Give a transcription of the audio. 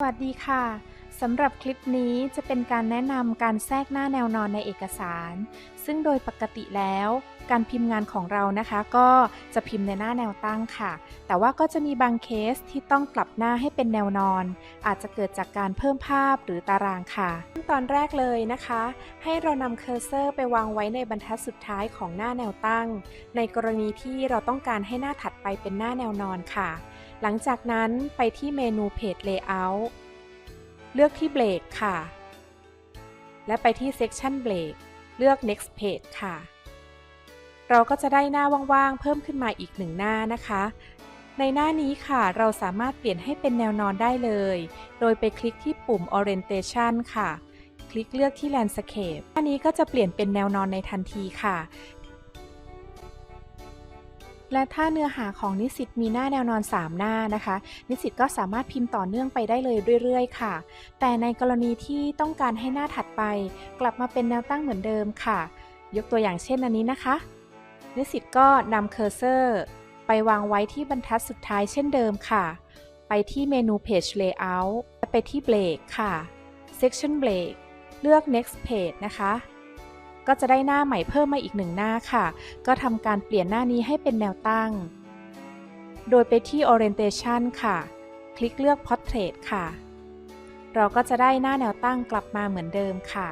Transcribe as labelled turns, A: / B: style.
A: สวัสดีค่ะ สำหรับคลิปนี้จะเป็นการแนะนำการแทรกหน้าแนวนอนในเอกสาร ซึ่งโดยปกติแล้ว การพิมพ์งานของเรานะคะ ก็จะพิมพ์ในหน้าแนวตั้งค่ะ แต่ว่าก็จะมีบางเคสที่ต้องกลับหน้าให้เป็นแนวนอน อาจจะเกิดจากการเพิ่มภาพหรือตารางค่ะขั้นตอนแรกเลยนะคะ ให้เรานำเคอร์เซอร์ไปวางไว้ในบรรทัดสุดท้ายของหน้าแนวตั้ง ในกรณีที่เราต้องการให้หน้าถัดไปเป็นหน้าแนวนอนค่ะ หลังจากนั้นไปที่เมนูเพจ Layout เลือกที่ Break ค่ะ และไปที่ Section Break เลือก Next Page ค่ะ เราก็จะได้หน้าว่างๆ เพิ่มขึ้นมาอีกหนึ่งหน้านะคะ ในหน้านี้ค่ะ เราสามารถเปลี่ยนให้เป็นแนวนอนได้เลย โดยไปคลิกที่ปุ่ม Orientation ค่ะ คลิกเลือกที่ Landscape หน้านี้ก็จะเปลี่ยนเป็นแนวนอนในทันทีค่ะ และถ้าเนื้อหาของนิสิตมีหน้าแนวนอน 3 หน้านะคะ นิสิตก็สามารถพิมพ์ต่อเนื่องไปได้เลยเรื่อยๆ ค่ะ แต่ในกรณีที่ต้องการให้หน้าถัดไป กลับมาเป็นแนวตั้งเหมือนเดิมค่ะ ยกตัวอย่างเช่นอันนี้นะคะ นิสิตก็นำเคอร์เซอร์ ไปวางไว้ที่บรรทัดสุดท้ายเช่นเดิมค่ะ ไปที่เมนู Page Layout ไปที่ Break ค่ะ Section Break เลือก Next Page นะคะ ก็จะได้หน้าใหม่เพิ่มมาอีกหนึ่งหน้าค่ะ ก็ทำการเปลี่ยนหน้านี้ให้เป็นแนวตั้ง โดยไปที่ Orientation ค่ะ คลิกเลือก Portrait ค่ะ เราก็จะได้หน้าแนวตั้งกลับมาเหมือนเดิมค่ะ